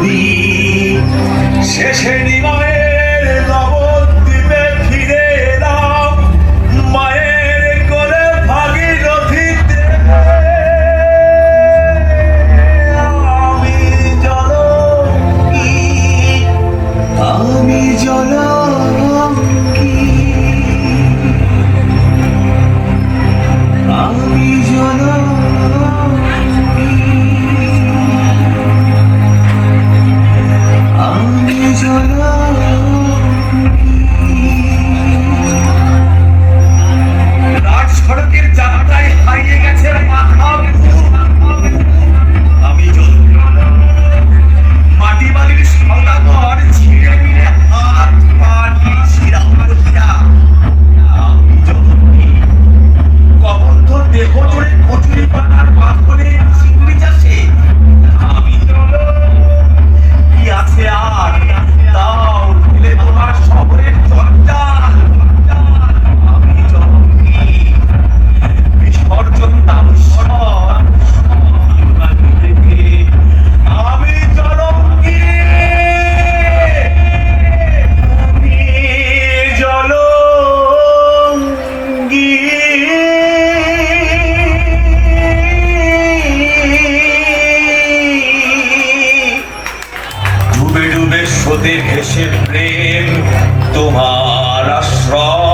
নদী শেষে নিমায়ের ডুবে ডুবে প্রেম তোমার আশ্রয়।